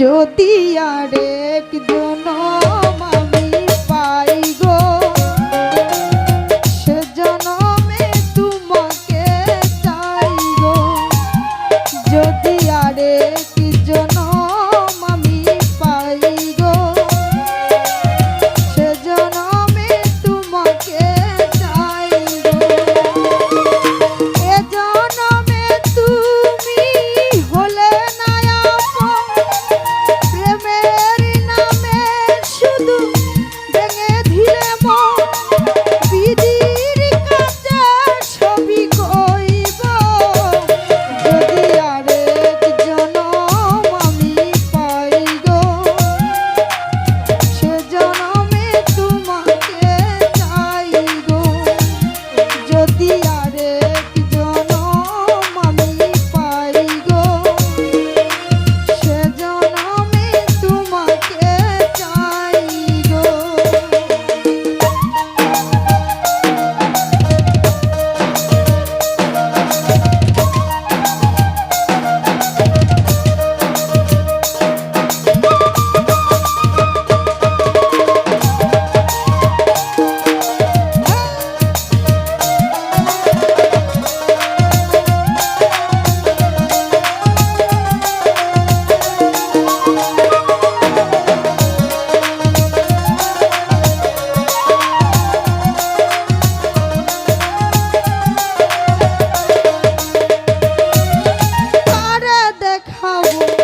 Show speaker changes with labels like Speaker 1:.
Speaker 1: যদি আরেক জন আমি পাই গো সে জনমে তোমাকে চাই গো। যদি যাবো